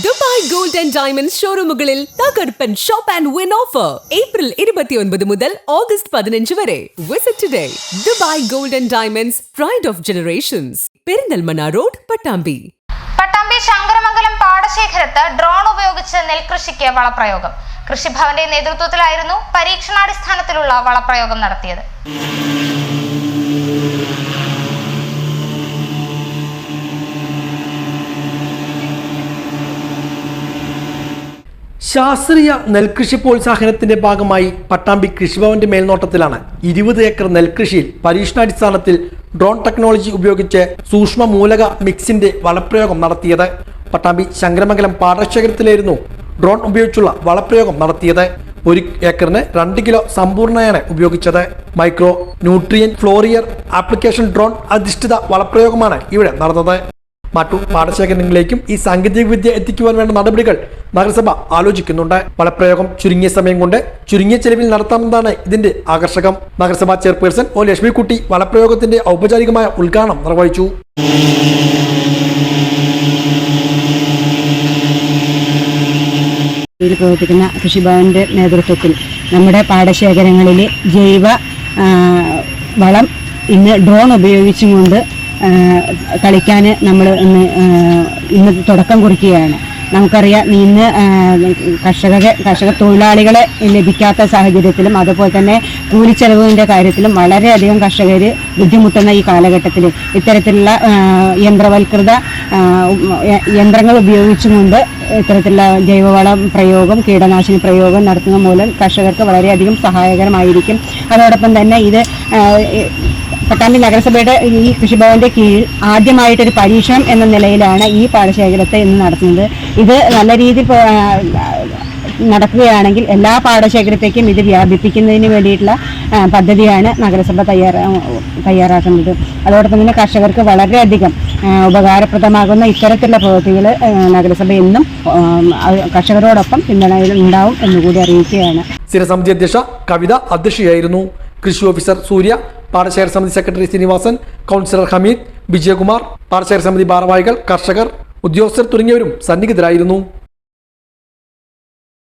Dubai gold and diamond ഷോറൂമുകളിൽ തകർപ്പൻ shop and win offer. April ഇരുപത്തിയൊൻപത് മുതൽ ഓഗസ്റ്റ് പതിനഞ്ച് വരെ. Visit today Dubai gold and diamonds pride of generations Perinthalmanna road Pattambi. Pattambi Sankaramangalam പാടശേഖരത്ത് drone ഉപയോഗിച്ച് നെൽകൃഷിക്ക് വളപ്രയോഗം. കൃഷിഭവന്റെ നേതൃത്വത്തിലായിരുന്നു പരീക്ഷണാടിസ്ഥാനത്തിലുള്ള വളപ്രയോഗം നടത്തിയത്. ശാസ്ത്രീയ നെൽകൃഷി പ്രോത്സാഹനത്തിന്റെ ഭാഗമായി പട്ടാമ്പി കൃഷിഭവന്റെ മേൽനോട്ടത്തിലാണ് ഇരുപത് ഏക്കർ നെൽകൃഷിയിൽ പരീക്ഷണാടിസ്ഥാനത്തിൽ ഡ്രോൺ ടെക്നോളജി ഉപയോഗിച്ച് സൂക്ഷ്മ മൂലക മിക്സിന്റെ വളപ്രയോഗം നടത്തിയത്. പട്ടാമ്പി ശങ്കരമംഗലം പാടശേഖരത്തിലായിരുന്നു ഡ്രോൺ ഉപയോഗിച്ചുള്ള വളപ്രയോഗം നടത്തിയത്. ഒരു ഏക്കറിന് രണ്ട് കിലോ സമ്പൂർണയാണ് ഉപയോഗിച്ചത്. Micro nutrient foliar application drone അധിഷ്ഠിത വളപ്രയോഗമാണ് ഇവിടെ നടന്നത്. മറ്റു പാടശേഖരങ്ങളിലേക്കും ഈ സാങ്കേതിക വിദ്യ എത്തിക്കുവാൻ വേണ്ട നടപടികൾ നഗരസഭ ആലോചിക്കുന്നുണ്ട്. പലപ്രയോഗം ചുരുങ്ങിയ സമയം കൊണ്ട് ചുരുങ്ങിയ ചെലവിൽ നടത്താമെന്നാണ് ഇതിന്റെ ആകർഷകം. നഗരസഭാ ചെയർപേഴ്സൺ ഒ ലക്ഷ്മിക്കുട്ടി വളപ്രയോഗത്തിന്റെ ഔപചാരികമായ ഉദ്ഘാടനം നിർവഹിച്ചു. പ്രവർത്തിക്കുന്ന കൃഷിഭവന്റെ നേതൃത്വത്തിൽ നമ്മുടെ പാടശേഖരങ്ങളിലെ ജൈവ വളം ഇന്ന് ഡ്രോൺ ഉപയോഗിച്ചും കൊണ്ട് കളിക്കാൻ നമ്മൾ ഇന്ന് ഇന്ന് തുടക്കം കുറിക്കുകയാണ്. നമുക്കറിയാം ഇന്ന് കർഷകരെ കർഷക തൊഴിലാളികളെ ലഭിക്കാത്ത സാഹചര്യത്തിലും അതുപോലെ തന്നെ കൂലിച്ചെലവിന്റെ കാര്യത്തിലും വളരെയധികം കർഷകർ ബുദ്ധിമുട്ടുന്ന ഈ കാലഘട്ടത്തിൽ ഇത്തരത്തിലുള്ള യന്ത്രവൽകൃത യന്ത്രങ്ങൾ ഉപയോഗിച്ചുകൊണ്ട് ഇത്തരത്തിലുള്ള ജൈവവളം പ്രയോഗം കീടനാശിനി പ്രയോഗം നടത്തുന്ന മൂലം കർഷകർക്ക് വളരെയധികം സഹായകരമായിരിക്കും. അതോടൊപ്പം തന്നെ ഇത് പട്ടാമ്പി നഗരസഭയുടെ ഈ കൃഷിഭവന്റെ കീഴിൽ ആദ്യമായിട്ടൊരു പരീക്ഷണം എന്ന നിലയിലാണ് ഈ പാടശേഖരത്തെ ഇന്ന് നടത്തുന്നത്. ഇത് നല്ല രീതിയിൽ നടക്കുകയാണെങ്കിൽ എല്ലാ പാടശേഖരത്തേക്കും ഇത് വ്യാപിപ്പിക്കുന്നതിന് വേണ്ടിയിട്ടുള്ള പദ്ധതിയാണ് നഗരസഭ തയ്യാറാ തയ്യാറാക്കുന്നത്. അതോടൊപ്പം തന്നെ കർഷകർക്ക് വളരെയധികം ഉപകാരപ്രദമാകുന്ന ഇത്തരത്തിലുള്ള പ്രവൃത്തികൾ നഗരസഭ എന്നും കർഷകരോടൊപ്പം പിന്തുണയിൽ ഉണ്ടാവും എന്നുകൂടി അറിയിക്കുകയാണ്. സ്ഥിരസമിതി അധ്യക്ഷ കവിത അധ്യക്ഷയായിരുന്നു. കൃഷി ഓഫീസർ സൂര്യ പാടശേഖര സമിതി സെക്രട്ടറി ശ്രീനിവാസൻ കൗൺസിലർ ഹമീദ് വിജയകുമാർ പാടശേഖര സമിതി ഭാരവാഹികൾ കർഷകർ ഉദ്യോഗസ്ഥർ തുടങ്ങിയവരും സന്നിഹിതരായിരുന്നു.